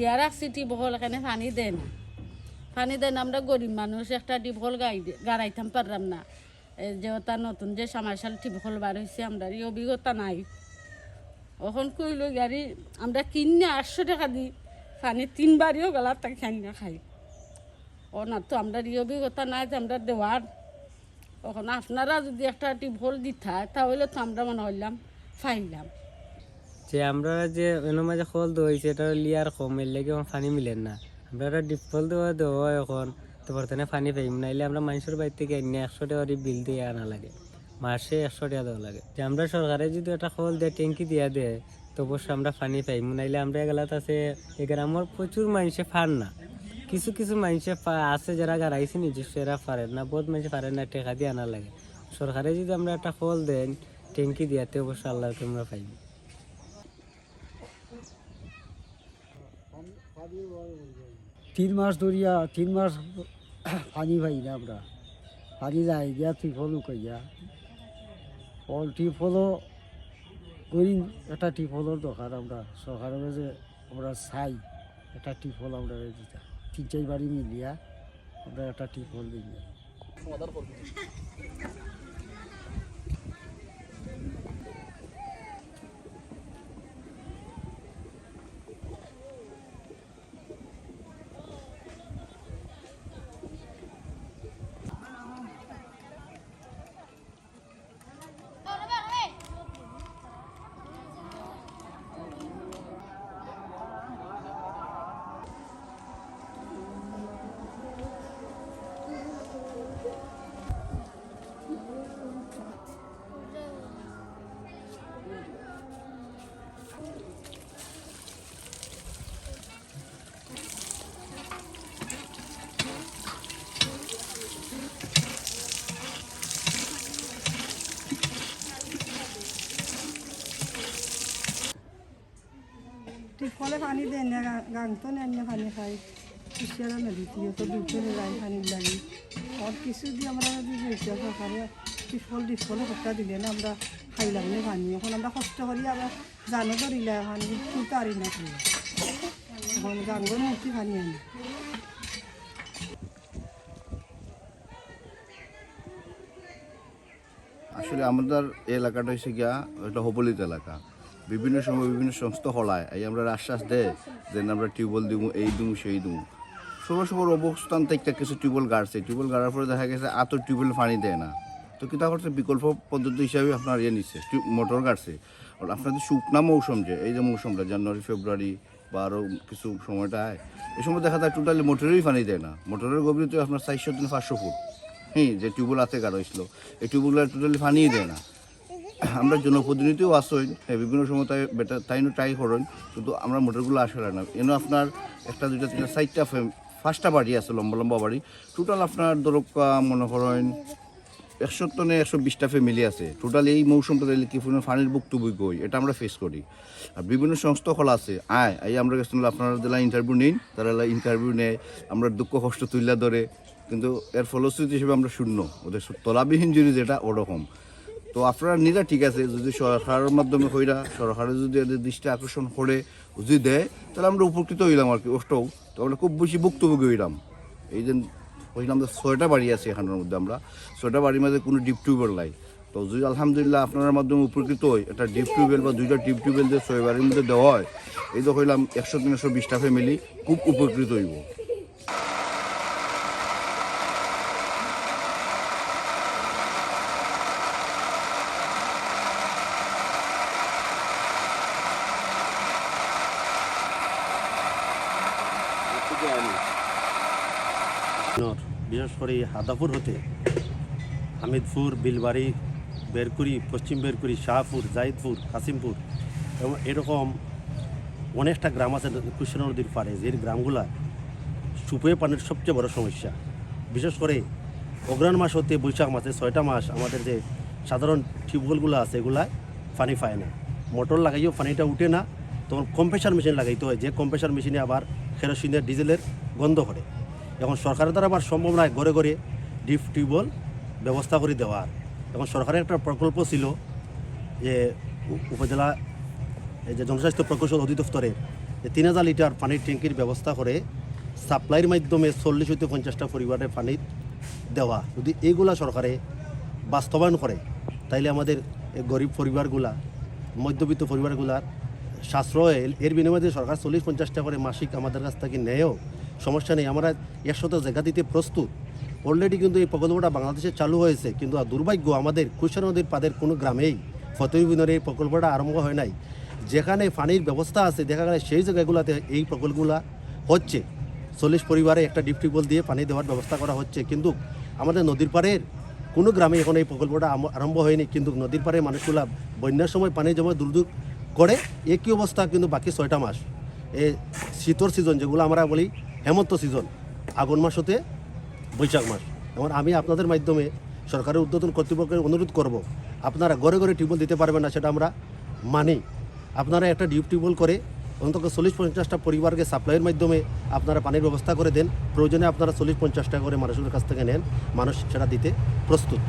দিয়া রাখছি টিবহল এখানে পানি দেয় না। পানি দেন আমরা গরিব মানুষ একটা টিবহল গাই গাড়াইতাম পারলাম না। যে ওটা নতুন যে সামারশাল টিবহল বার হয়েছে আমরা এই অভিজ্ঞতা নাই। এখন কইল গাড়ি, আমরা কিনে আটশো টাকা দিই পানি তিনবারও গেলা তাকে খাই না খাই। ও না তো আমরা এই অভিজ্ঞতা নাই যে আমরা দেওয়ার। এখন আপনারা যদি একটা টিবহল দিতা তাহলে তো আমরা মনে হইলাম ফাইলাম। যে আমরা যে এনে মাঝে খোল দইছে এটা লিয়ার কম, এর লেগে পানি মিলেন না। আমরা একটা ডিপল দেওয়া দেওয়া এখন, তো বর্তমানে পানি পাইম, নাইলে আমরা মানুষের বাড়ি থেকে এনে একশো টাকা বিল দিয়ে আনা লাগে। মাসে একশো টাকা দেওয়া লাগে। যে আমরা সরকারে যদি একটা খোল দেয় ট্যাঙ্কি দিয়া দেয়, তো অবশ্যই আমরা পানি পাইম, নাইলে আমরা এগুলাত আছে, এই গ্রামের প্রচুর মানুষে ফান না। কিছু কিছু মানুষে আছে যারা গাড়াইছে নিজস্ব, এরা পারে না, বহুত মানুষ পারে না, টেকা দিয়ে আনা লাগে। সরকারে যদি আমরা একটা খোল দেন ট্যাঙ্কি দিয়াতে অবশ্যই আল্লাহকে আমরা পাইব তিন মাস ধরিয়া, তিন মাস পানি পাই না আমরা পানি যাই গিয়া টিফল উকাইয়া ফল টিফলও করি একটা টিফলের দরকার আমরা। সরকারের যে আমরা চাই একটা টিফল আমরা দিতা। তিন চার বাড়ি মিলিয়া আমরা একটা টিফল দিই টিপলে পানি দেন না, গাং তো নেন পানি খাই কুশিয়ারা নদী দিয়ে তো দুটো যাই পানি লাগি। আর কিছু দিয়ে আমরা যদি সরকারে টিফল দিলে না আমরা খাইলাম না পানি। এখন আমরা কষ্ট করি, আবার জানো ধরিলে পানি তুলতে পারি না এখন গাঙ্গর মূর্তি পানি আনি। আসলে আমাদের এলাকাটা হচ্ছে গিয়া এটা হবলিত এলাকা। বিভিন্ন সময় বিভিন্ন সংস্থা হলায়, এই আমরা আশ্বাস দেয় যে আমরা টিউবওয়েল দিব এই দিব সেই দিব সবার সবার অবস্থান থেকে কিছু টিউবওয়েল গাড়ছে, টিউবওয়েল গাড়ার পরে দেখা গেছে এত টিউবওয়েল পানি দেয় না। তো কিতা করছে? বিকল্প পদ্ধতি হিসাবে আপনার ইয়ে নিচ্ছে মোটর গাড়ছে। আর আপনাদের শুকনা মৌসুম যে, এই যে মৌসুমটা, জানুয়ারি, ফেব্রুয়ারি বা আরও কিছু সময়টা আয়, এই সময় দেখা যায় টোটালি মোটরেরই পানি দেয় না। মোটরের গভীরতা আপনার চারশো থেকে পাঁচশো ফুট। হ্যাঁ যে টিউবওয়েল আছে গাড়ো হয়েছিল এই টিউবওয়েল টোটালি পানিই দেয় না। আমরা জনপ্রতিনিধিও আসইন হ্যাঁ, বিভিন্ন সময় তাই বেটার তাইনও ট্রাই করেন কিন্তু আমরা মোটরগুলো আসলে না। এনে আপনার একটা দুইটা তিনটা ফ্যাম- পাঁচটা বাড়ি আছে লম্বা লম্বা বাড়ি। টোটাল আপনার ধরক মনে করেন একশো টনে একশো বিশটা ফ্যামিলি আছে। টোটাল এই মৌসুমটা কি পরিমাণ পানির ভুক্তভোগী হই এটা আমরা ফেস করি। আর বিভিন্ন সংস্থা খোলা আছে। আয় এই আমরা গেছিলাম আপনারা যারা ইন্টারভিউ নিন তারা ইন্টারভিউ নেয়। আমরা দুঃখ কষ্ট তুলে ধরে। কিন্তু এর ফলশ্রুতি হিসেবে আমরা শূন্য। ওদের তলাবিহীন জুড়ি যেটা ওরকম। তো আপনারা নিজা ঠিক আছে, যদি সরকারের মাধ্যমে হইরা সরকারের যদি এদের দৃষ্টি আকর্ষণ করে, যদি দেয়, তাহলে আমরা উপকৃত হইলাম আর কি ওটাও তো আমরা খুব বেশি ভুক্তভোগী হইলাম। এই যে হইলাম যে ছয়টা বাড়ি আছে এখানের মধ্যে আমরা, ছয়টা বাড়ির মধ্যে কোনো ডিপ টিউবওয়েল নাই। তো যদি আলহামদুলিল্লাহ আপনার মাধ্যমে উপকৃত হয় একটা ডিপ টিউবওয়েল বা দুইটা ডিপ টিউবওয়েল যে ছয় বাড়ির মধ্যে দেওয়া হয়, এই তো হইলাম একশো তিনশো বিশটা ফ্যামিলি খুব উপকৃত হইব। বিশেষ করে হাদাপুর হতে হামিদপুর, বিলবাড়ি, বেরকুড়ি, পশ্চিম বেরকুড়ি, শাহপুর, জাহিদপুর কাসিমপুর এবং এরকম অনেকটা গ্রাম আছে কৃষ্ণ নদীর পাড়ে যে গ্রামগুলা সুপে পানির সবচেয়ে বড় সমস্যা। বিশেষ করে অগ্রাণ মাস হতে বৈশাখ মাসে ছয়টা মাস আমাদের যে সাধারণ টিউবওয়েলগুলো আছে এগুলায় পানি পায় না। মোটর লাগাইও পানিটা উঠে না, তখন কম্প্রেসার মেশিন লাগাইতে হয়। যে কম্প্রেসার মেশিনে আবার কেরোসিনের ডিজেলের গন্ধ করে। এখন সরকারের দ্বারা আমার সম্ভব নয় ঘরে ঘরে ডিপ টিউবওয়েল ব্যবস্থা করে দেওয়ার। এখন সরকারের একটা প্রকল্প ছিল যে উপজেলা যে জনস্বাস্থ্য প্রকৌশল অধিদপ্তরের যে তিন হাজার লিটার পানির ট্যাঙ্কির ব্যবস্থা করে সাপ্লাইয়ের মাধ্যমে চল্লিশ হইতে পঞ্চাশটা পরিবারের পানি দেওয়া। যদি এইগুলা সরকারে বাস্তবায়ন করে, তাইলে আমাদের গরিব পরিবারগুলা, মধ্যবিত্ত পরিবারগুলার সাশ্রয় এর বিনিময়ে সরকার চল্লিশ পঞ্চাশটা করে মাসিক আমাদের কাছ থেকে নেয়ও, সমস্যা নেই। আমরা একশত জায়গা দিতে প্রস্তুত। অলরেডি কিন্তু এই প্রকল্পটা বাংলাদেশে চালু হয়েছে, কিন্তু দুর্ভাগ্য, আমাদের কুশা নদীর পাদের কোনো গ্রামেই ফতইবিনের এই প্রকল্পটা আরম্ভ হয় নাই। যেখানে পানির ব্যবস্থা আছে, দেখা গেলে সেই জায়গাগুলোতে এই প্রকল্পগুলো হচ্ছে। চল্লিশ পরিবারে একটা ডিপ দিয়ে পানি দেওয়ার ব্যবস্থা করা হচ্ছে, কিন্তু আমাদের নদীর পাড়ের কোনো গ্রামে এখন এই প্রকল্পটা আরম্ভ হয়নি। কিন্তু নদীর পাড়ে মানুষগুলা বন্যার সময় পানি জমা দূর দূর করে, একই অবস্থা কিন্তু বাকি ছয়টা মাস। এই শীতর সিজন যেগুলো আমরা বলি, হেমন্ত সিজন আগুন মাস হতে বৈশাখ মাস। এখন আমি আপনাদের মাধ্যমে সরকারের উদ্বোধন কর্তৃপক্ষের অনুরোধ করব, আপনারা ঘরে ঘরে টিউবওয়েল দিতে পারবেন না, সেটা আমরা মানি। আপনারা একটা ডিপ টিউবওয়েল করে অন্তত চল্লিশ পঞ্চাশটা পরিবারকে সাপ্লাইয়ের মাধ্যমে আপনারা পানির ব্যবস্থা করে দেন। প্রয়োজনে আপনারা চল্লিশ পঞ্চাশটা করে মানুষের কাছ থেকে নেন। মানুষ সেটা দিতে প্রস্তুত।